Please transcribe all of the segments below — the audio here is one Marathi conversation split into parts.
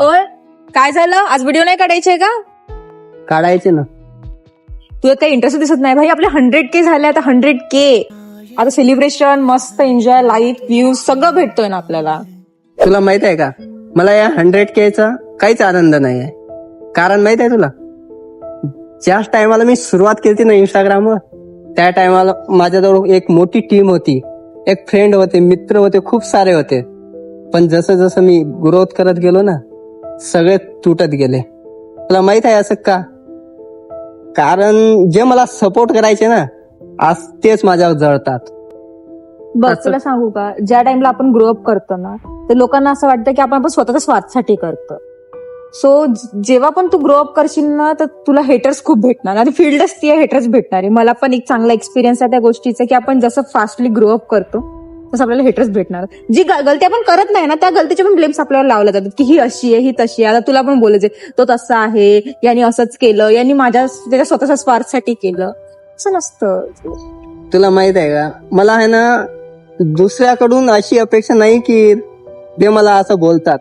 ओय काय झालं? आज व्हिडिओ नाही काढायचे का? काढायचे ना. तुला काही इंटरेस्ट दिसत नाही भाई? आपले हंड्रेड के झाले आता हंड्रेड के आता सेलिब्रेशन मस्त एन्जॉय लाईफ व्ह्यूज सगळं भेटतोय ना आपल्याला. तुला माहीत आहे का? मला या हंड्रेड केचा काहीच आनंद नाही आहे कारण माहीत आहे तुला? ज्याच टायमाला मी सुरुवात केली ना इंस्टाग्रामवर त्या टायमाला माझ्याजवळ एक मोठी टीम होती. एक फ्रेंड होते मित्र होते खूप सारे होते. पण जसं जसं मी ग्रोथ करत गेलो ना सगळे तुटत गेले. तुला माहीत आहे असं का? कारण जे मला सपोर्ट करायचे ना आज तेच माझ्यावर जळतात. बघ असं- तुला सांगू का? ज्या टाइमला आपण ग्रोअप करतो ना तर लोकांना असं वाटतं की आपण आपण स्वतःच्या स्वार्थसाठी करतो. सो जेव्हा पण तू ग्रोअप करशील ना तर तुला हेटर्स खूप भेटणार. आणि फील्डच ती हेटर्स भेटणार. आहे मला पण एक चांगला एक्सपिरियन्स आहे त्या गोष्टीचा की आपण जसं फास्टली ग्रोअप करतो तसं आपल्याला हेटर्स भेटणार. जी गलती आपण करत नाही ना त्या गलतीचे पण ब्लेम्स आपल्यावर लावल्या जातात की ही अशी आहे ही तशी आहे. आता तुला पण बोलायचे तो तसा आहे यांनी असंच केलं यांनी माझ्या त्याच्या स्वतःच्या स्वार्थसाठी केलं. असं नसतं. तुला माहीत आहे का? मला आहे ना दुसऱ्याकडून अशी अपेक्षा नाही की ते मला असं बोलतात.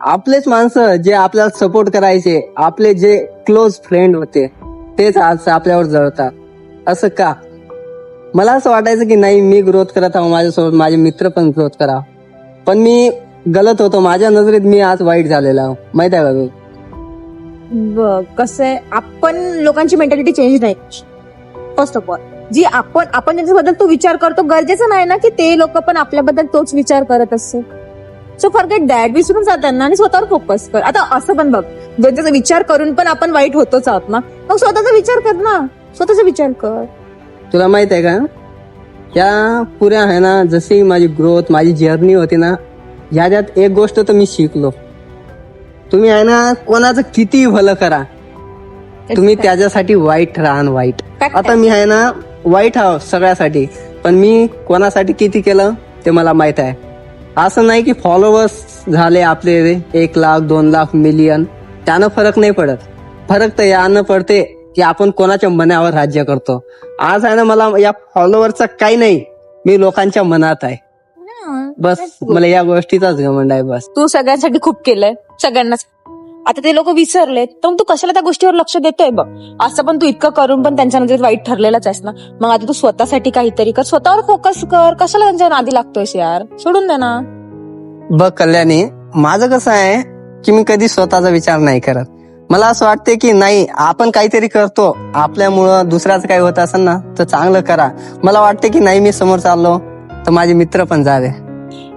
आपलेच माणसं जे आपल्याला सपोर्ट करायचे आपले जे क्लोज फ्रेंड होते तेच आज आपल्यावर जळतात. असं का? मला असं वाटायचं की नाही मी ग्रोथ करत आहो माझ्यासोबत माझे मित्र पण ग्रोथ करा. पण मी गलत होतो. माझ्या नजरेत मी आज वाईट झालेला आहो. माहीत आहे का बघ कसं आहे आपण लोकांची मेंटॅलिटी चेंज नाही. फर्स्ट ऑफ ऑल जी आपण आपण त्यांच्याबद्दल तो विचार करतो गरजेचं नाही ना की ते लोक पण आपल्याबद्दल तोच विचार करत असते सो फॉरगेट दॅट विसरून जाताना त्यांना आणि स्वतःवर फोकस कर. आता असं पण बघ ज्यांचा विचार करून पण आपण वाईट होतोच आहोत ना. मग स्वतःचा विचार कर ना. स्वतःचा विचार कर. तुला माहीत आहे का? या पुऱ्या आहे ना जशी माझी ग्रोथ माझी जर्नी होती ना ह्याच्यात एक गोष्ट तर मी शिकलो. तुम्ही आहे ना कोणाचं किती भलं करा. तुम्ही त्याच्यासाठी वाईट राहा वाईट. आता मी आहे ना वाईट आहो सगळ्यासाठी. पण मी कोणासाठी किती केलं ते मला माहीत आहे. असं नाही की फॉलोअर्स झाले आपले एक लाख दोन लाख मिलियन त्यानं फरक नाही पडत. फरक तर यानं पडते. की आपण कोणाच्या मनावर राज्य करतो. आज आहे ना मला या फॉलोअरचा काही नाही. मी लोकांच्या मनात आहे. बस मला या गोष्टीचाच घमंड आहे बस. तू सगळ्यांसाठी खूप केलंय. सगळ्यांनाच. आता ते लोक विसरले तर मग तू कशाला त्या गोष्टीवर लक्ष देतोय बघ. असं पण तू इतकं करून पण त्यांच्या नजरेत वाईट ठरलेलाच आहेस ना. मग आता तू स्वतःसाठी काहीतरी कर. स्वतःवर फोकस कर. कशाला त्यांच्या नादी लागतोयस यार? सोडून दे ना. बघ कल्याणी माझं कसं आहे की मी कधी स्वतःचा विचार नाही करत. मला असं वाटते की नाही आपण काहीतरी करतो. आपल्यामुळं दुसऱ्याचं काही होत असेल ना तर चांगलं करा. मला वाटते की नाही मी समोर चाललो तर माझे मित्र पण जावे.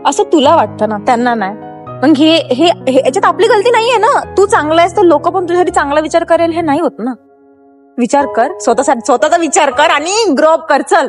असं तुला वाटतं ना? त्यांना नाही. मग हे हे याच्यात आपली गलती नाहीये ना? तू चांगला आहेस तर लोक पण तुझ्यासाठी चांगला विचार करेल हे नाही होत ना? विचार कर. स्वतःसाठी स्वतःचा विचार कर आणि ग्रोअप कर. चल.